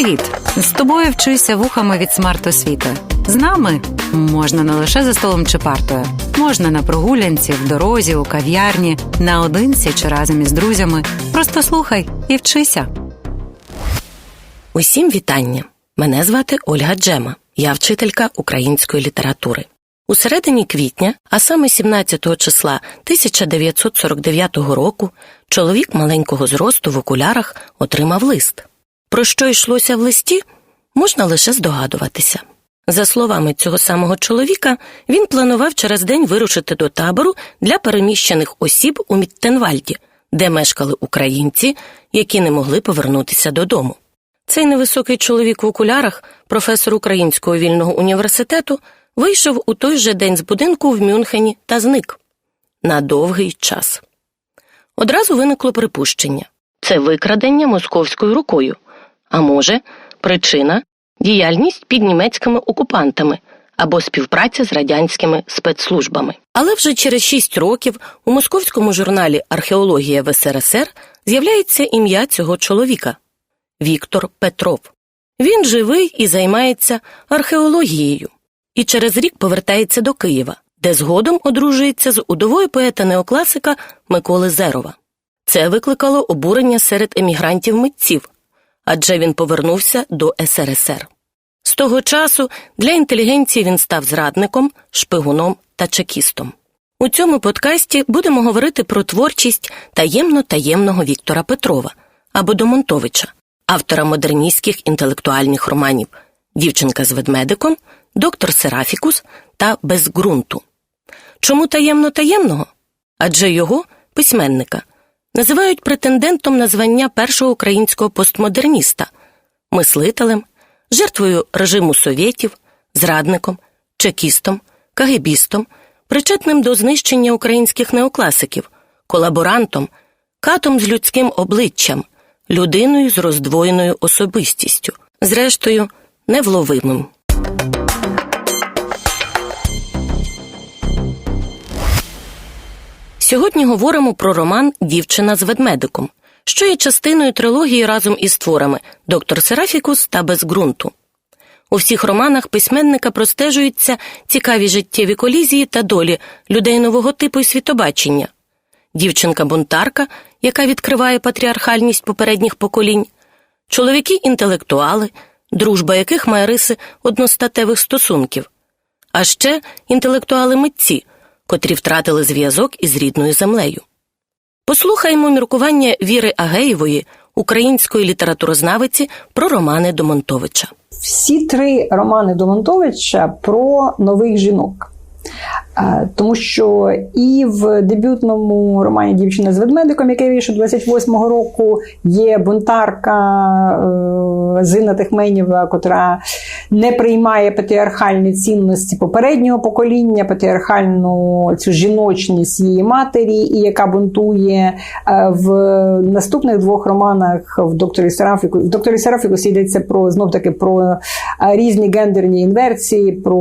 Привіт! З тобою вчуся вухами від смарт-освіти. З нами можна не лише за столом чи партою, можна на прогулянці, в дорозі, у кав'ярні, наодинці чи разом із друзями. Просто слухай і вчися. Усім вітання! Мене звати Ольга Джема. Я вчителька української літератури. У середині квітня, а саме 17 числа 1949 року, чоловік маленького зросту в окулярах отримав лист. Про що йшлося в листі, можна лише здогадуватися. За словами цього самого чоловіка, він планував через день вирушити до табору для переміщених осіб у Міттенвальді, де мешкали українці, які не могли повернутися додому. Цей невисокий чоловік в окулярах, професор Українського вільного університету, вийшов у той же день з будинку в Мюнхені та зник на довгий час. Одразу виникло припущення це викрадення московською рукою, а може, причина діяльність під німецькими окупантами або співпраця з радянськими спецслужбами. Але вже через шість років у московському журналі Археологія в СРСР з'являється ім'я цього чоловіка Віктор Петров. Він живий і займається археологією, і через рік повертається до Києва, де згодом одружується з удовою поета неокласика Миколи Зерова. Це викликало обурення серед емігрантів митців, адже він повернувся до СРСР. З того часу для інтелігенції він став зрадником, шпигуном та чекістом. У цьому подкасті будемо говорити про творчість таємно-таємного Віктора Петрова або Домонтовича, автора модерністських інтелектуальних романів Дівчинка з ведмедиком, Доктор Серафікус та Без ґрунту. Чому таємно-таємного? Адже його, письменника, називають претендентом на звання першого українського постмодерніста, мислителем, жертвою режиму совєтів, зрадником, чекістом, кагебістом, причетним до знищення українських неокласиків, колаборантом, катом з людським обличчям, людиною з роздвоєною особистістю, зрештою, невловимим. Сьогодні говоримо про роман Дівчина з ведмедиком, що є частиною трилогії разом із творами Доктор Серафікус та Без ґрунту. У всіх романах письменника простежуються цікаві життєві колізії та долі людей нового типу і світобачення. Дівчинка-бунтарка, яка відкриває патріархальність попередніх поколінь, чоловіки-інтелектуали, дружба яких має риси одностатевих стосунків, а ще інтелектуали-митці, котрі втратили зв'язок із рідною землею. Послухаймо міркування Віри Агеєвої, української літературознавиці, про романи Домонтовича. всі три романи Домонтовича про нових жінок. Тому що і в дебютному романі Дівчина з ведмедиком, який вийшов 28-го року, є бунтарка е, Зина Техменєва, котра не приймає патріархальні цінності попереднього покоління, патріархальну цю жіночність її матері, і яка бунтує Е, в наступних двох романах в докторі Серафіку. В докторі Серафікусі йдеться про знов таки про е, різні гендерні інверсії, про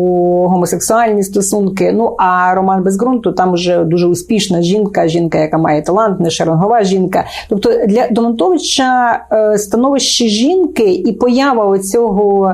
гомосексуальні стосунки. Ну а роман без ґрунту там вже дуже успішна жінка, жінка, яка має талант, не шеренгова жінка. Тобто для Домонтовича е, становище жінки і поява оцього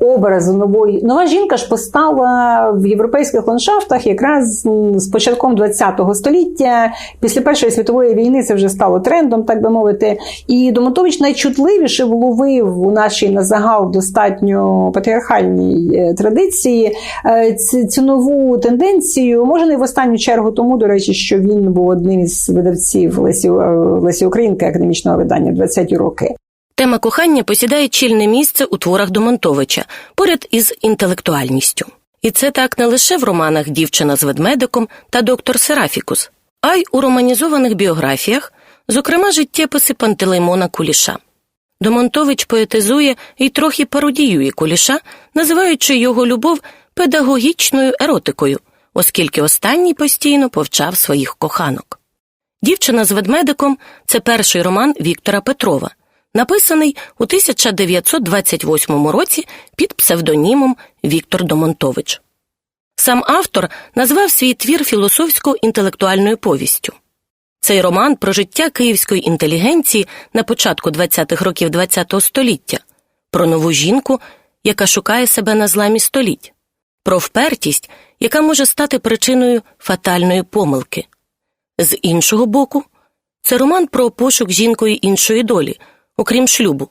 образу нової нова жінка ж постала в європейських ландшафтах якраз з початком ХХ століття. Після Першої світової війни це вже стало трендом, так би мовити. І Домотович найчутливіше вловив у нашій на загал достатньо патріархальній е, традиції е, цю нову тенденцію. Може, не в останню чергу тому, до речі, що він був одним із видавців Лесі, е, Лесі Українки академічного видання в 20-ті роки. Тема кохання посідає чільне місце у творах Домонтовича поряд із інтелектуальністю. І це так не лише в романах Дівчина з ведмедиком та доктор Серафікус, а й у романізованих біографіях, зокрема життєписи Пантелеймона Куліша. Домонтович поетизує і трохи пародіює Куліша, називаючи його любов педагогічною еротикою, оскільки останній постійно повчав своїх коханок. Дівчина з ведмедиком це перший роман Віктора Петрова, написаний у 1928 році під псевдонімом Віктор Домонтович. Сам автор назвав свій твір філософсько-інтелектуальною повістю. Цей роман про життя київської інтелігенції на початку 20-х років ХХ століття, про нову жінку, яка шукає себе на зламі століть, про впертість, яка може стати причиною фатальної помилки. З іншого боку, це роман про пошук жінкою іншої долі, окрім шлюбу.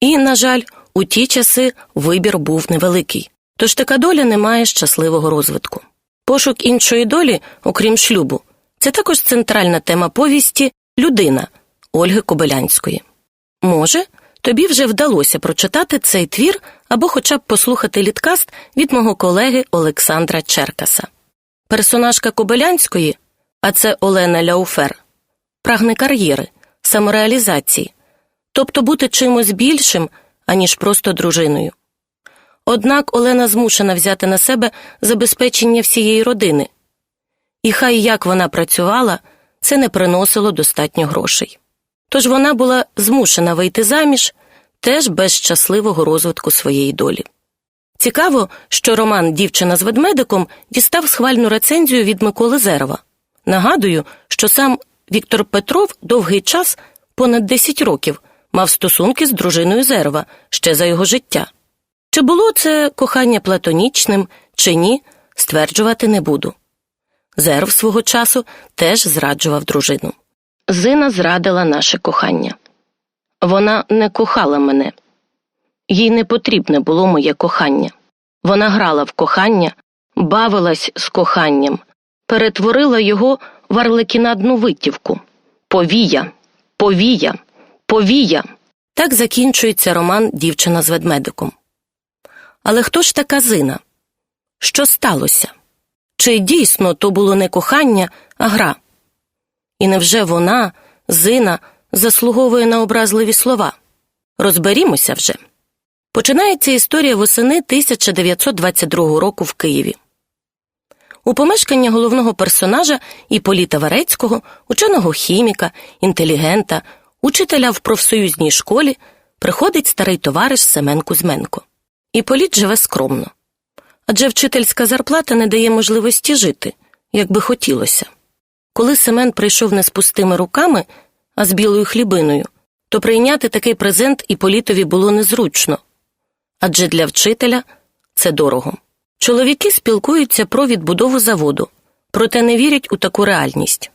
І, на жаль, у ті часи вибір був невеликий, тож така доля не має щасливого розвитку. Пошук іншої долі, окрім шлюбу, це також центральна тема повісті Людина Ольги Кобилянської. Може, тобі вже вдалося прочитати цей твір або хоча б послухати літкаст від мого колеги Олександра Черкаса. Персонажка Кобилянської, а це Олена Ляуфер, прагне кар'єри, самореалізації, тобто бути чимось більшим, аніж просто дружиною. Однак Олена змушена взяти на себе забезпечення всієї родини, і хай як вона працювала, це не приносило достатньо грошей. Тож вона була змушена вийти заміж теж без щасливого розвитку своєї долі. Цікаво, що роман Дівчина з ведмедиком дістав схвальну рецензію від Миколи Зерова. Нагадую, що сам Віктор Петров довгий час, понад 10 років, мав стосунки з дружиною Зерова ще за його життя. Чи було це кохання платонічним, чи ні, стверджувати не буду. Зерв свого часу теж зраджував дружину. Зина зрадила наше кохання. Вона не кохала мене. Їй не потрібне було моє кохання. Вона грала в кохання, бавилась з коханням, перетворила його в арлекінадну витівку. Повія, повія, повія. Так закінчується роман Дівчина з ведмедиком. Але хто ж така Зина? Що сталося? Чи дійсно то було не кохання, а гра? І невже вона, Зина, заслуговує на образливі слова? Розберімося вже. Починається історія восени 1922 року в Києві. У помешкання головного персонажа Іполіта Варецького, ученого хіміка, інтелігента, учителя в профсоюзній школі, приходить старий товариш Семен Кузьменко. Іполіт живе скромно. Адже вчительська зарплата не дає можливості жити, як би хотілося. Коли Семен прийшов не з пустими руками, а з білою хлібиною, то прийняти такий презент Іполітові було незручно. Адже для вчителя це дорого. Чоловіки спілкуються про відбудову заводу, проте не вірять у таку реальність.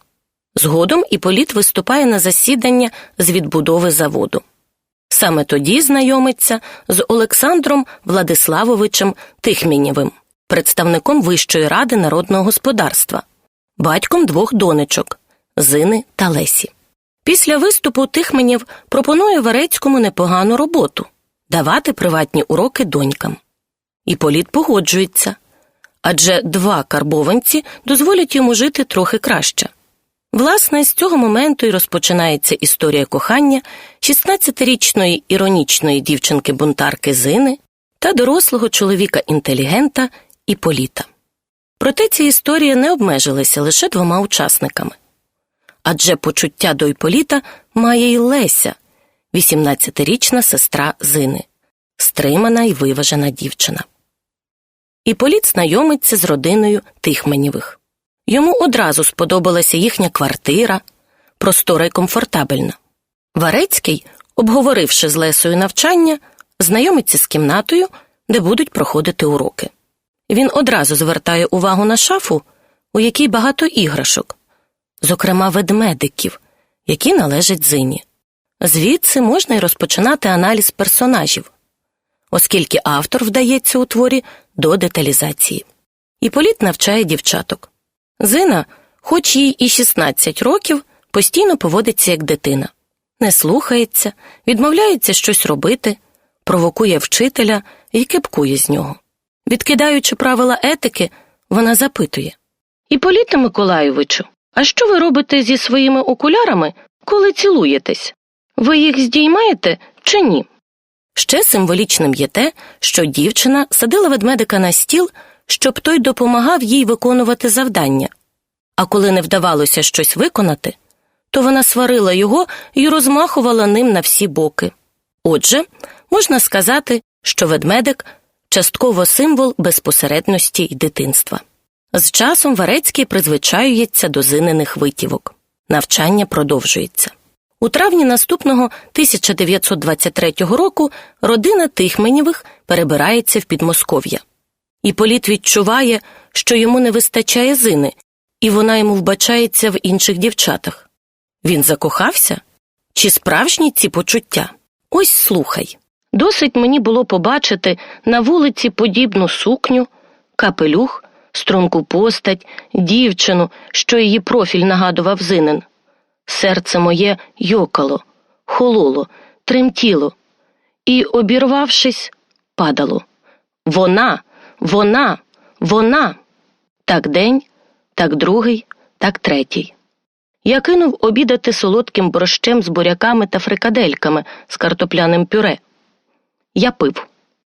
Згодом Іполіт виступає на засідання з відбудови заводу. Саме тоді знайомиться з Олександром Владиславовичем Тихмінєвим, представником Вищої ради народного господарства, батьком двох донечок Зини та Лесі. Після виступу Тихменєв пропонує Варецькому непогану роботу давати приватні уроки донькам. Іполіт погоджується адже два карбованці дозволять йому жити трохи краще. Власне, з цього моменту і розпочинається історія кохання 16-річної іронічної дівчинки-бунтарки Зини та дорослого чоловіка-інтелігента Іполіта. Проте ця історія не обмежилася лише двома учасниками. Адже почуття до Іполіта має й Леся, 18-річна сестра Зини, стримана й виважена дівчина. Іполіт знайомиться з родиною Тихменєвих. Йому одразу сподобалася їхня квартира, простора й комфортабельна. Варецький, обговоривши з Лесою навчання, знайомиться з кімнатою, де будуть проходити уроки. Він одразу звертає увагу на шафу, у якій багато іграшок, зокрема ведмедиків, які належать зині. Звідси можна й розпочинати аналіз персонажів, оскільки автор вдається у творі до деталізації. Іполіт навчає дівчаток. Зина, хоч їй і 16 років, постійно поводиться як дитина, не слухається, відмовляється щось робити, провокує вчителя і кепкує з нього. Відкидаючи правила етики, вона запитує Іполіте Миколайовичу, а що ви робите зі своїми окулярами, коли цілуєтесь? Ви їх здіймаєте чи ні? Ще символічним є те, що дівчина садила ведмедика на стіл, щоб той допомагав їй виконувати завдання. А коли не вдавалося щось виконати, то вона сварила його і розмахувала ним на всі боки. Отже, можна сказати, що ведмедик частково символ безпосередності й дитинства. З часом Варецький призвичаюється до зинених витівок. Навчання продовжується. У травні наступного 1923 року родина Тихменєвих перебирається в Підмосков'я. Іполіт відчуває, що йому не вистачає зини, і вона йому вбачається в інших дівчатах. Він закохався? Чи справжні ці почуття? Ось слухай. Досить мені було побачити на вулиці подібну сукню, капелюх, струнку постать, дівчину, що її профіль нагадував зинен. Серце моє йокало, хололо, тремтіло і, обірвавшись, падало. Вона, вона, вона. Так день, так другий, так третій. Я кинув обідати солодким борщем з буряками та фрикадельками з картопляним пюре. Я пив.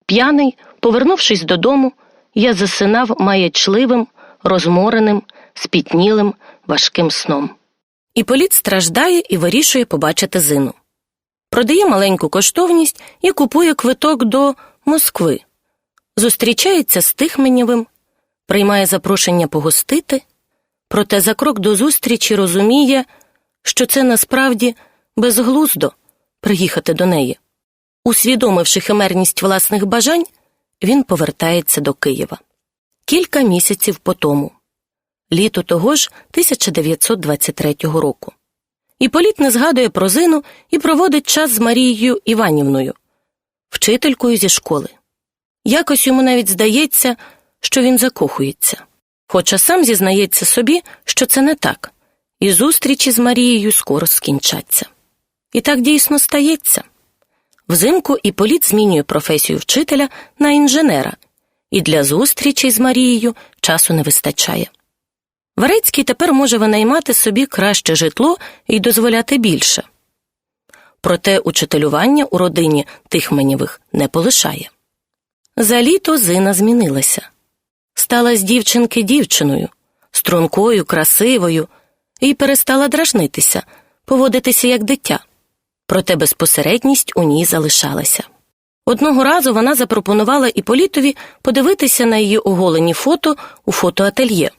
П'яний, повернувшись додому, я засинав маячливим, розмореним, спітнілим, важким сном. Іполіт страждає і вирішує побачити зину. Продає маленьку коштовність і купує квиток до Москви. Зустрічається з Тихменєвим, приймає запрошення погостити, проте за крок до зустрічі розуміє, що це насправді безглуздо приїхати до неї. Усвідомивши химерність власних бажань, він повертається до Києва. Кілька місяців по тому, літо того ж 1923 року. Іполіт не згадує про зину і проводить час з Марією Іванівною, вчителькою зі школи. Якось йому навіть здається, що він закохується, хоча сам зізнається собі, що це не так, і зустрічі з Марією скоро скінчаться. І так дійсно стається. Взимку Іполіт змінює професію вчителя на інженера, і для зустрічей з Марією часу не вистачає. Варецький тепер може винаймати собі краще житло і дозволяти більше. Проте учителювання у родині Тихменєвих не полишає. За літо Зина змінилася. Стала з дівчинки дівчиною, стрункою, красивою, і перестала дражнитися, поводитися як дитя. Проте безпосередність у ній залишалася. Одного разу вона запропонувала Іполітові подивитися на її оголені фото у фотоательє.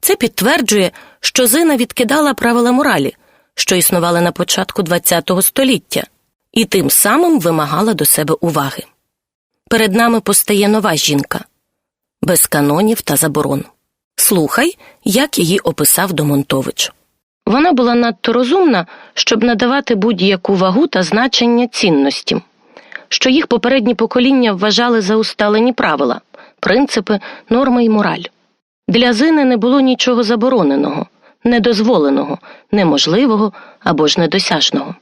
Це підтверджує, що Зина відкидала правила моралі, що існували на початку ХХ століття, і тим самим вимагала до себе уваги. Перед нами постає нова жінка без канонів та заборон. Слухай, як її описав Домонтович. Вона була надто розумна, щоб надавати будь-яку вагу та значення цінностям, що їх попередні покоління вважали за усталені правила, принципи, норми і мораль. Для Зини не було нічого забороненого, недозволеного, неможливого або ж недосяжного.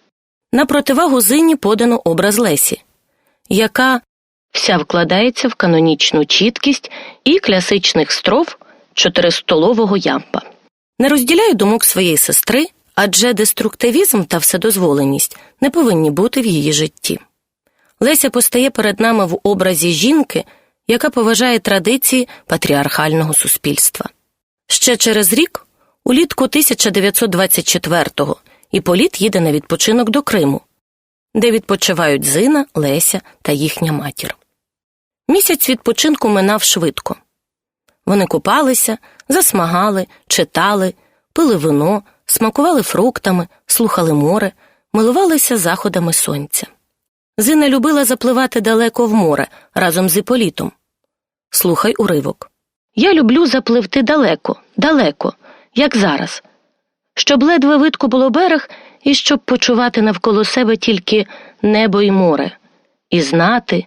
На противагу Зині подано образ Лесі, яка вся вкладається в канонічну чіткість і класичних строф чотиристолового ямпа. Не розділяю думок своєї сестри, адже деструктивізм та вседозволеність не повинні бути в її житті. Леся постає перед нами в образі жінки, яка поважає традиції патріархального суспільства. Ще через рік, улітку 1924-го, Іполіт їде на відпочинок до Криму, де відпочивають Зина, Леся та їхня матір. Місяць відпочинку минав швидко. Вони купалися, засмагали, читали, пили вино, смакували фруктами, слухали море, милувалися заходами сонця. Зина любила запливати далеко в море разом з Іполітом. Слухай уривок. Я люблю запливти далеко, далеко, як зараз, щоб ледве видко було берег і щоб почувати навколо себе тільки небо і море, і знати,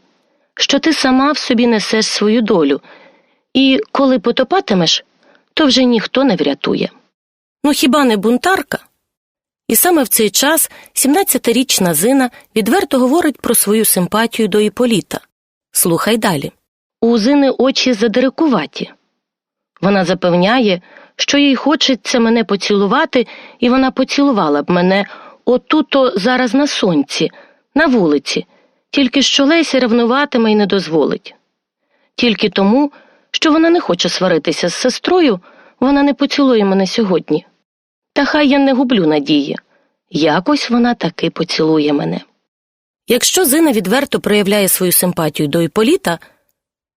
що ти сама в собі несеш свою долю, і коли потопатимеш, то вже ніхто не врятує. Ну хіба не бунтарка? І саме в цей час 17-річна Зина відверто говорить про свою симпатію до Іполіта. Слухай далі. У Зини очі задирикуваті. Вона запевняє, що їй хочеться мене поцілувати, і вона поцілувала б мене отуто зараз на сонці, на вулиці, тільки що Леся ревнуватиме і не дозволить. Тільки тому, що вона не хоче сваритися з сестрою, вона не поцілує мене сьогодні. Та хай я не гублю надії. Якось вона таки поцілує мене. Якщо Зина відверто проявляє свою симпатію до Іполіта,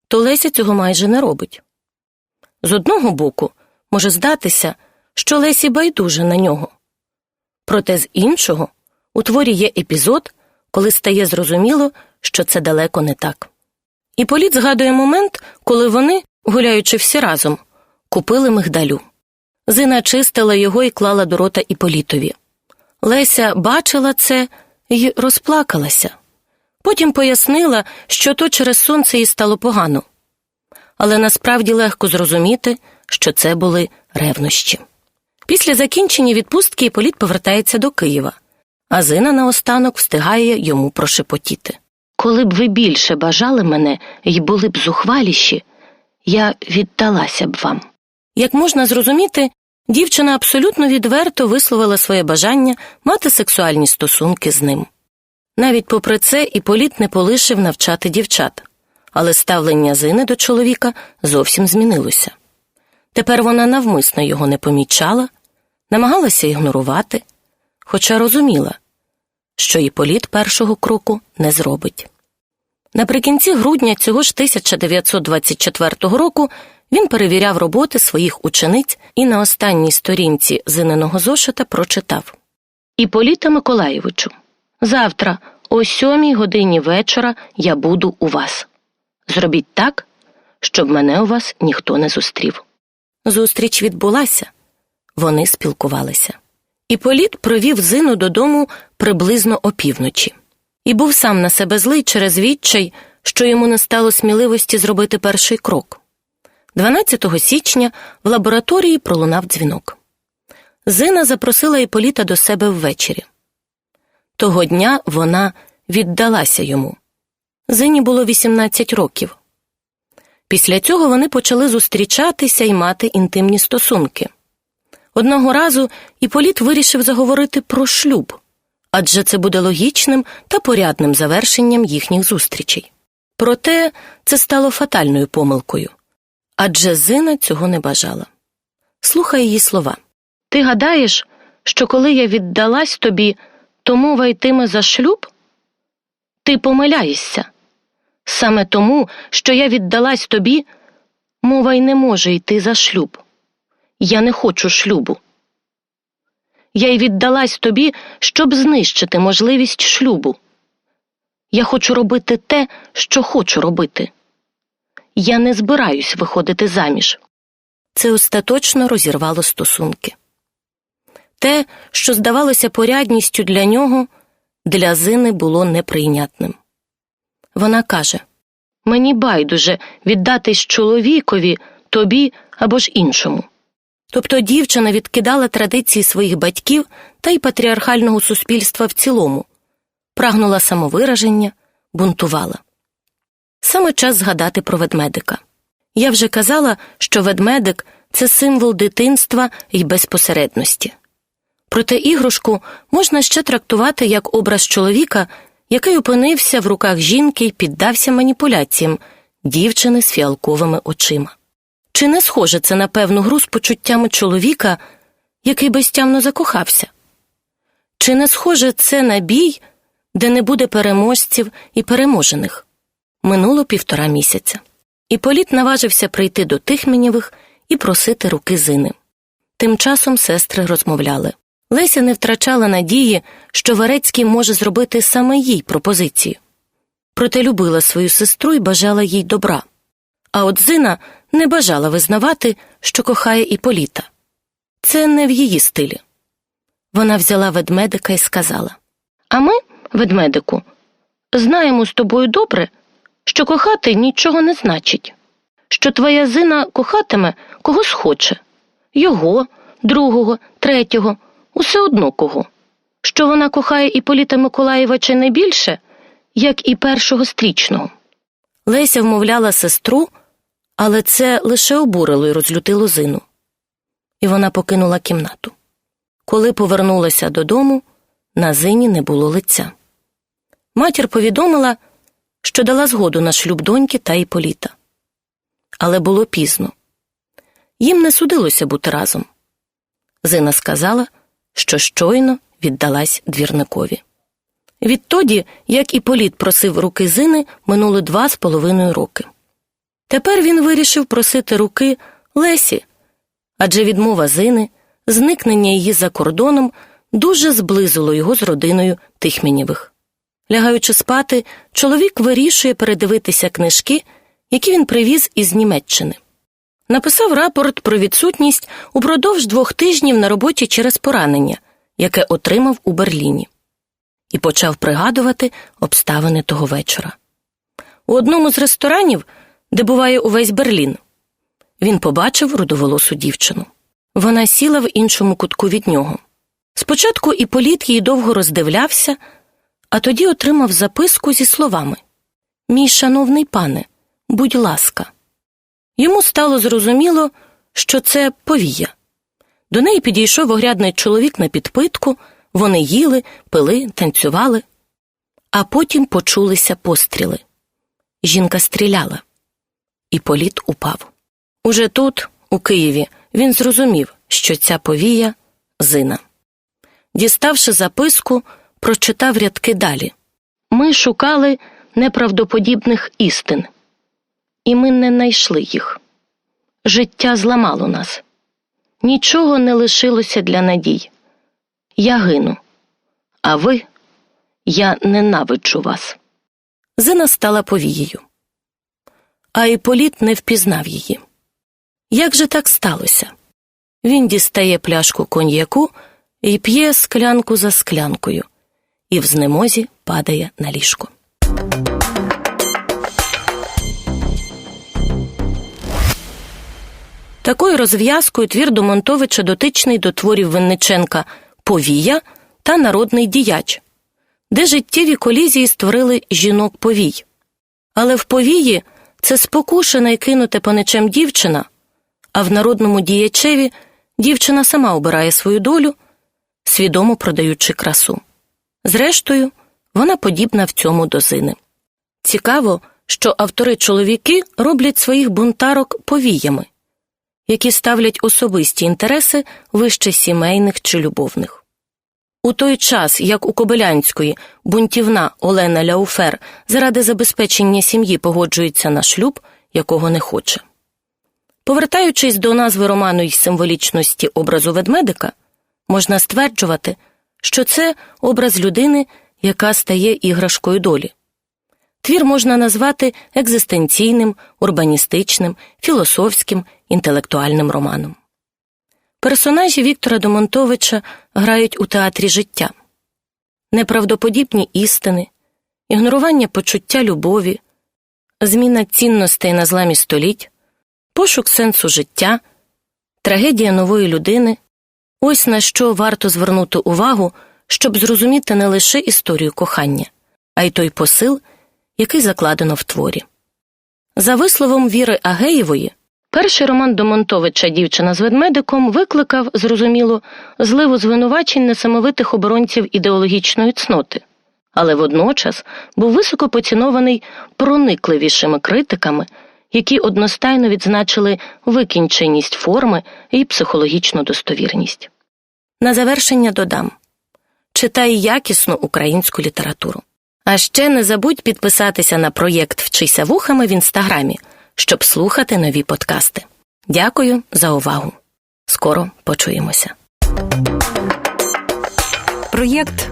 то Леся цього майже не робить. З одного боку, може здатися, що Лесі байдуже на нього. Проте з іншого У творі є епізод, коли стає зрозуміло, що це далеко не так. Іполіт згадує момент, коли вони, гуляючи всі разом, купили мигдалю. Зина чистила його і клала до рота Іполітові. Леся бачила це і розплакалася. Потім пояснила, що то через сонце їй стало погано. Але насправді легко зрозуміти, що це були ревнощі. Після закінчення відпустки Іполіт повертається до Києва, а Зина наостанок встигає йому прошепотіти. Коли б ви більше бажали мене і були б зухваліші, я віддалася б вам. Як можна зрозуміти, дівчина абсолютно відверто висловила своє бажання мати сексуальні стосунки з ним. Навіть попри це Іполіт не полишив навчати дівчат, але ставлення Зини до чоловіка зовсім змінилося. Тепер вона навмисно його не помічала, намагалася ігнорувати, хоча розуміла, що Іполіт першого кроку не зробить. Наприкінці грудня цього ж 1924 року він перевіряв роботи своїх учениць і на останній сторінці зиненого зошита прочитав Іполіта Миколаєвичу, завтра о сьомій годині вечора я буду у вас. Зробіть так, щоб мене у вас ніхто не зустрів. Зустріч відбулася. Вони спілкувалися. Іполіт провів зину додому приблизно опівночі і був сам на себе злий через відчай, що йому не стало сміливості зробити перший крок. 12 січня в лабораторії пролунав дзвінок. Зина запросила Іполіта до себе ввечері. Того дня вона віддалася йому. Зині було 18 років. Після цього вони почали зустрічатися і мати інтимні стосунки. Одного разу Іполіт вирішив заговорити про шлюб, адже це буде логічним та порядним завершенням їхніх зустрічей. Проте це стало фатальною помилкою, адже Зина цього не бажала. Слухай її слова. Ти гадаєш, що коли я віддалась тобі, то мова йтиме за шлюб? Ти помиляєшся. Саме тому, що я віддалась тобі, мова й не може йти за шлюб. Я не хочу шлюбу. Я й віддалась тобі, щоб знищити можливість шлюбу. Я хочу робити те, що хочу робити. Я не збираюсь виходити заміж. Це остаточно розірвало стосунки. Те, що здавалося порядністю для нього, для Зини було неприйнятним. Вона каже Мені байдуже віддатись чоловікові, тобі або ж іншому. Тобто дівчина відкидала традиції своїх батьків та й патріархального суспільства в цілому, прагнула самовираження, бунтувала. Саме час згадати про ведмедика. Я вже казала, що ведмедик це символ дитинства і безпосередності. Проте іграшку можна ще трактувати як образ чоловіка, який опинився в руках жінки і піддався маніпуляціям дівчини з фіалковими очима. Чи не схоже це на певну гру з почуттями чоловіка, який безтямно закохався? Чи не схоже це на бій, де не буде переможців і переможених? Минуло півтора місяця. І Політ наважився прийти до Тихменєвих і просити руки зини. Тим часом сестри розмовляли. Леся не втрачала надії, що Варецький може зробити саме їй пропозицію. Проте любила свою сестру і бажала їй добра. А от Зина не бажала визнавати, що кохає Іполіта. Це не в її стилі. Вона взяла ведмедика і сказала А ми, ведмедику, знаємо з тобою добре, що кохати нічого не значить, що твоя зина кохатиме кого схоче його, другого, третього, усе одно кого, що вона кохає Іполіта Миколаєвича не більше, як і першого стрічного. Леся вмовляла сестру, але це лише обурило і розлютило зину. І вона покинула кімнату. Коли повернулася додому, на зині не було лиця. Матір повідомила, що дала згоду на шлюб доньки та Іполіта. Але було пізно. Їм не судилося бути разом. Зина сказала, що щойно віддалась двірникові. Відтоді, як Іполіт просив руки Зини, минули два з половиною роки. Тепер він вирішив просити руки Лесі, адже відмова Зини, зникнення її за кордоном дуже зблизило його з родиною Тихмінєвих. Лягаючи спати, чоловік вирішує передивитися книжки, які він привіз із Німеччини. Написав рапорт про відсутність упродовж двох тижнів на роботі через поранення, яке отримав у Берліні, і почав пригадувати обставини того вечора. У одному з ресторанів, де буває увесь Берлін, він побачив рудоволосу дівчину. Вона сіла в іншому кутку від нього. Спочатку Іполіт її довго роздивлявся, а тоді отримав записку зі словами Мій шановний пане, будь ласка. Йому стало зрозуміло, що це повія. До неї підійшов огрядний чоловік на підпитку, вони їли, пили, танцювали, а потім почулися постріли. Жінка стріляла, і політ упав. Уже тут, у Києві, він зрозумів, що ця повія зина. Діставши записку, прочитав рядки далі. Ми шукали неправдоподібних істин, і ми не знайшли їх. Життя зламало нас. Нічого не лишилося для надій. Я гину, а ви, я ненавиджу вас. Зина стала повією. А Іполіт не впізнав її. Як же так сталося? Він дістає пляшку коньяку і п'є склянку за склянкою, і в знемозі падає на ліжко. Такою розв'язкою твір Домонтовича дотичний до творів Винниченка Повія та Народний діяч, де життєві колізії створили жінок повій. Але в повії це спокушена і кинуте паничем дівчина, а в народному діячеві дівчина сама обирає свою долю, свідомо продаючи красу. Зрештою, вона подібна в цьому до зини. Цікаво, що автори чоловіки роблять своїх бунтарок повіями, які ставлять особисті інтереси вище сімейних чи любовних. У той час, як у Кобилянської бунтівна Олена Ляуфер заради забезпечення сім'ї погоджується на шлюб, якого не хоче. Повертаючись до назви роману й символічності образу ведмедика, можна стверджувати, що це образ людини, яка стає іграшкою долі. Твір можна назвати екзистенційним, урбаністичним, філософським, інтелектуальним романом. Персонажі Віктора Домонтовича грають у театрі життя, неправдоподібні істини, ігнорування почуття любові, зміна цінностей на зламі століть, пошук сенсу життя, трагедія нової людини ось на що варто звернути увагу, щоб зрозуміти не лише історію кохання, а й той посил, який закладено в творі. За висловом Віри Агеєвої, перший роман Домонтовича Дівчина з ведмедиком викликав, зрозуміло, зливу звинувачень несамовитих оборонців ідеологічної цноти, але водночас був високо поцінований проникливішими критиками, які одностайно відзначили викінченість форми і психологічну достовірність. На завершення додам читай якісну українську літературу. А ще не забудь підписатися на проєкт Вчися вухами в інстаграмі, щоб слухати нові подкасти. Дякую за увагу. Скоро почуємося. Проєкт